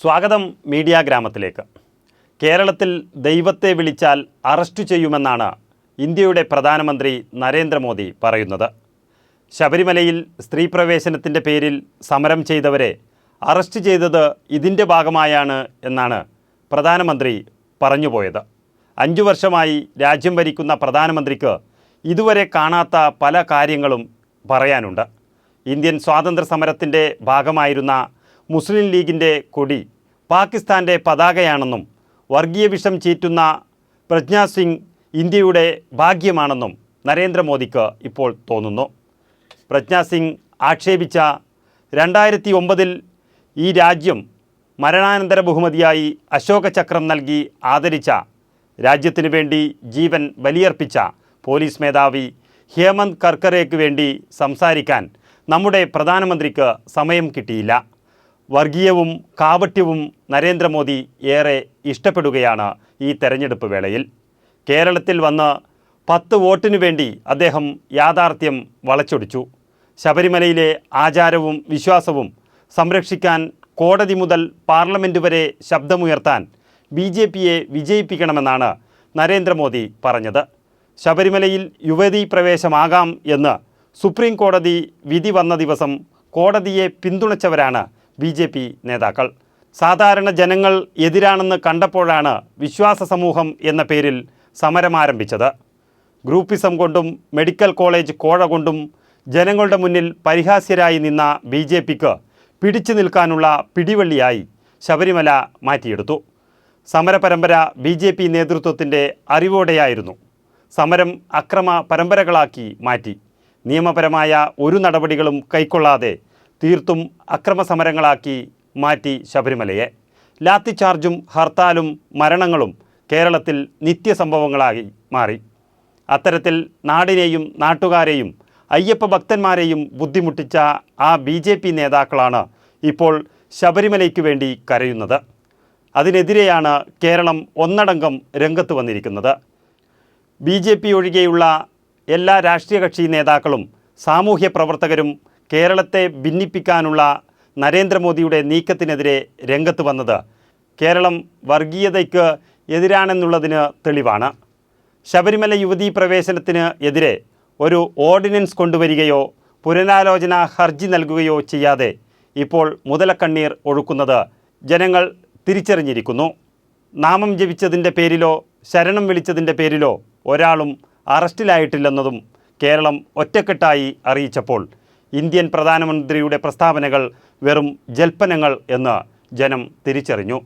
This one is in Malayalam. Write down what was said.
സ്വാഗതം മീഡിയ ഗ്രാമത്തിലേക്ക്. കേരളത്തിൽ ദൈവത്തെ വിളിച്ചാൽ അറസ്റ്റ് ചെയ്യുമെന്നാണ് ഇന്ത്യയുടെ പ്രധാനമന്ത്രി നരേന്ദ്രമോദി പറയുന്നത്. ശബരിമലയിൽ സ്ത്രീ പ്രവേശനത്തിന്റെ പേരിൽ സമരം ചെയ്തവരെ അറസ്റ്റ് ചെയ്തത് ഇതിന്റെ ഭാഗമായാണ് എന്നാണ് പ്രധാനമന്ത്രി പറഞ്ഞുപോയത്. അഞ്ചു വർഷമായി രാജ്യം ഭരിക്കുന്ന പ്രധാനമന്ത്രിക്ക് ഇതുവരെ കാണാത്ത പല കാര്യങ്ങളും പറയാനുണ്ട്. ഇന്ത്യൻ സ്വാതന്ത്ര്യ സമരത്തിന്റെ ഭാഗമായിരുന്ന മുസ്ലിം ലീഗിന്റെ കൊടി പാകിസ്ഥാന്റെ പതാകയാണെന്നും വർഗീയ വിഷം ചീറ്റുന്ന പ്രജ്ഞാ സിംഗ് ഇന്ത്യയുടെ ഭാഗ്യമാണെന്നും നരേന്ദ്രമോദിക്ക് ഇപ്പോൾ തോന്നുന്നു. പ്രജ്ഞാ സിംഗ് ആക്ഷേപിച്ച രണ്ടായിരത്തി ഒമ്പതിൽ ഈ രാജ്യം മരണാനന്തര ബഹുമതിയായി അശോക ചക്രം നൽകി ആദരിച്ച രാജ്യത്തിനു വേണ്ടി ജീവൻ ബലിയർപ്പിച്ച പോലീസ് മേധാവി ഹേമന്ത് കർക്കറേക്ക് വേണ്ടി സംസാരിക്കാൻ നമ്മുടെ പ്രധാനമന്ത്രിക്ക് സമയം കിട്ടിയില്ല. വർഗീയവും കാപട്യവും നരേന്ദ്രമോദി ഏറെ ഇഷ്ടപ്പെടുകയാണ് ഈ തെരഞ്ഞെടുപ്പ് വേളയിൽ. കേരളത്തിൽ വന്ന് പത്ത് വോട്ടിനു വേണ്ടി അദ്ദേഹം യാഥാർത്ഥ്യം വളച്ചൊടിച്ചു. ശബരിമലയിലെ ആചാരവും വിശ്വാസവും സംരക്ഷിക്കാൻ കോടതി മുതൽ പാർലമെന്റ് വരെ ശബ്ദമുയർത്താൻ ബി ജെ പിയെ വിജയിപ്പിക്കണമെന്നാണ് നരേന്ദ്രമോദി പറഞ്ഞത്. ശബരിമലയിൽ യുവതീ പ്രവേശമാകാം എന്ന് സുപ്രീം കോടതി വിധി വന്ന ദിവസം കോടതിയെ പിന്തുണച്ചവരാണ് ബി ജെ പി നേതാക്കൾ. സാധാരണ ജനങ്ങൾ എതിരാണെന്ന് കണ്ടപ്പോഴാണ് വിശ്വാസ സമൂഹം എന്ന പേരിൽ സമരമാരംഭിച്ചത് ഗ്രൂപ്പിസം കൊണ്ടും മെഡിക്കൽ കോളേജ് കോഴ കൊണ്ടും ജനങ്ങളുടെ മുന്നിൽ പരിഹാസ്യരായി നിന്ന ബി ജെ പിക്ക് പിടിച്ചു നിൽക്കാനുള്ള പിടിവള്ളിയായി ശബരിമല മാറ്റിയെടുത്തു. സമരപരമ്പര ബി ജെ പി നേതൃത്വത്തിന്റെ അറിവോടെയായിരുന്നു. സമരം അക്രമ പരമ്പരകളാക്കി മാറ്റി. നിയമപരമായ ഒരു നടപടികളും കൈക്കൊള്ളാതെ തീർത്തും അക്രമസമരങ്ങളാക്കി മാറ്റി ശബരിമലയെ. ലാത്തിചാർജും ഹർത്താലും മരണങ്ങളും കേരളത്തിൽ നിത്യസംഭവങ്ങളായി മാറി. അത്തരത്തിൽ നാടിനെയും നാട്ടുകാരെയും അയ്യപ്പ ഭക്തന്മാരെയും ബുദ്ധിമുട്ടിച്ച ആ ബി ജെ പി നേതാക്കളാണ് ഇപ്പോൾ ശബരിമലയ്ക്ക് വേണ്ടി കരയുന്നത്. അതിനെതിരെയാണ് കേരളം ഒന്നടങ്കം രംഗത്ത് വന്നിരിക്കുന്നത്. ബി ജെ പി ഒഴികെയുള്ള എല്ലാ രാഷ്ട്രീയ കക്ഷി നേതാക്കളും സാമൂഹ്യ പ്രവർത്തകരും കേരളത്തെ ഭിന്നിപ്പിക്കാനുള്ള നരേന്ദ്രമോദിയുടെ നീക്കത്തിനെതിരെ രംഗത്ത് വന്നത് കേരളം വർഗീയതയ്ക്ക് എതിരാണെന്നുള്ളതിന് തെളിവാണ്. ശബരിമല യുവതീ പ്രവേശനത്തിന് എതിരെ ഒരു ഓർഡിനൻസ് കൊണ്ടുവരികയോ പുനരാലോചന ഹർജി നൽകുകയോ ചെയ്യാതെ ഇപ്പോൾ മുതലക്കണ്ണീർ ഒഴുക്കുന്നത് ജനങ്ങൾ തിരിച്ചറിഞ്ഞിരിക്കുന്നു. നാമം ജപിച്ചതിന്റെ പേരിലോ ശരണം വിളിച്ചതിന്റെ പേരിലോ ഒരാളും അറസ്റ്റിലായിട്ടില്ലെന്നതും കേരളം ഒറ്റക്കെട്ടായി അറിയിച്ചപ്പോൾ ഇന്ത്യൻ പ്രധാനമന്ത്രിയുടെ പ്രസ്താവനകൾ വെറും ജൽപ്പനങ്ങൾ എന്ന് ജനം തിരിച്ചറിഞ്ഞു.